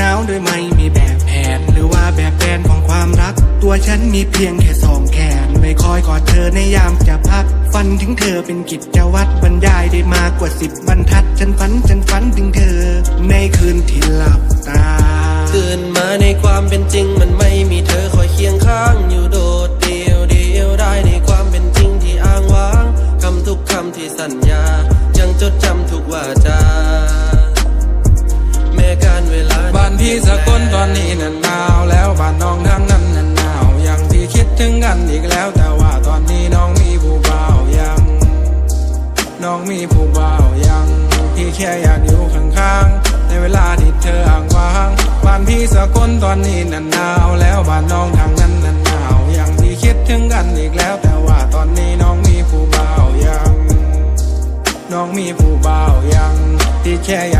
หนาวโดยไม่มีแบบแผน หรือว่าแบบแผนของความรัก ตัวฉันมีเพียงแค่สองแขนไม่คอยกอดเธอในยามจะพักฝันถึงเธอเป็นกิจวัตรบรรยายได้มากกว่าสิบบรรทัด ฉันฝัน อีกแล้วแต่ว่าตอนนี้น้องมีผู้บ่าวยัง น้องมีผู้บ่าวยัง พี่แค่อยากอยู่ข้างๆ ในเวลาที่เธออ่างว้าง บ้านพี่สกลตอนนี้นั้นหนาวแล้วบ้านน้องทางนั้นนั้นหนาวยังพี่คิดถึงกันอีกแล้วแต่ว่าตอนนี้น้องมีผู้บ่าวยัง น้องมีผู้บ่าวยัง ที่แค่อย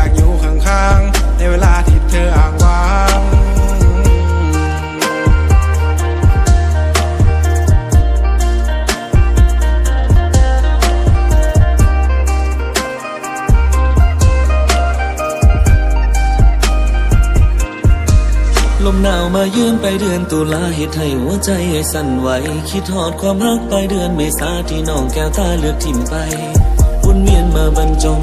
าก มามายืนไปเดือนตุลาเหตุให้หัวใจสั่นไหว คิดทอดความรักไปเดือนเมษาที่น้องแก้วตาเลือกทิมไปวนเวียนมาบรรจง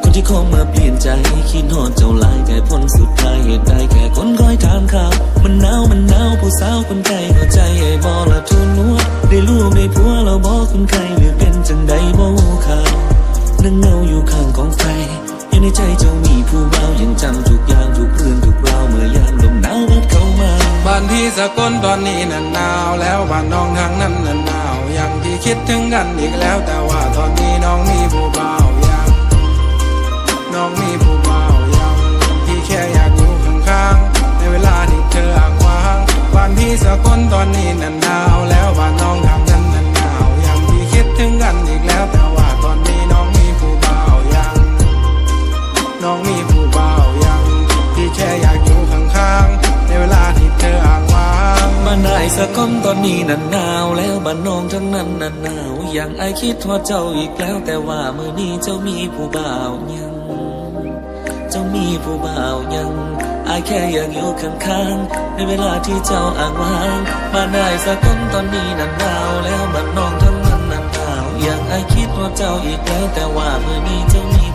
คนที่เข้ามาเปลี่ยนใจ คิดทอดเจ้าลายแต่ผลสุดท้ายเหตุใดแค่คนคอยถามข่าว มันหนาวมันหนาวผู้สาวคนไกลเข้าใจไอ้บอละทุนหัวได้ลูกได้ผัวเราบอกคนไกลหรือเป็นจังใดบ่ข่าวนั่งเงาอยู่ข้างกองไฟ ในใจเจ้ามีผู้บ่ายังจำทุกอย่างทุกเรื่องทุกราวเมื่อยามลมหนาวพัดเข้ามาบ้านพี่สกลตอนนี้นั้นหนาวแล้วบ้านน้องทางนั้นนั้นหนาวยังพี่คิดถึงกันอีกแล้ว แต่ว่าตอนนี้น้องมีผู้บ่ายังน้องมีผู้ สะก้อมตอนนี้นั้นหนาวแล้วบ้านน้องทั้งนั้นนั้นหนาว อย่างไอคิดทอดเจ้าอีกแล้ว แต่ว่ามือนี้เจ้ามีผู้บ่าวยัง เจ้ามีผู้บ่าวยังอายแค่อยากอยู่ข้างๆ ในเวลาที่เจ้าอ่างว่างบ้านนายสะก้อมตอนนี้นั้นหนาวแล้วบ้านน้องทั้งนั้นนั้นหนาว อย่างไอคิดทอดเจ้าอีกแล้ว แต่ว่ามือนี้เจ้ามี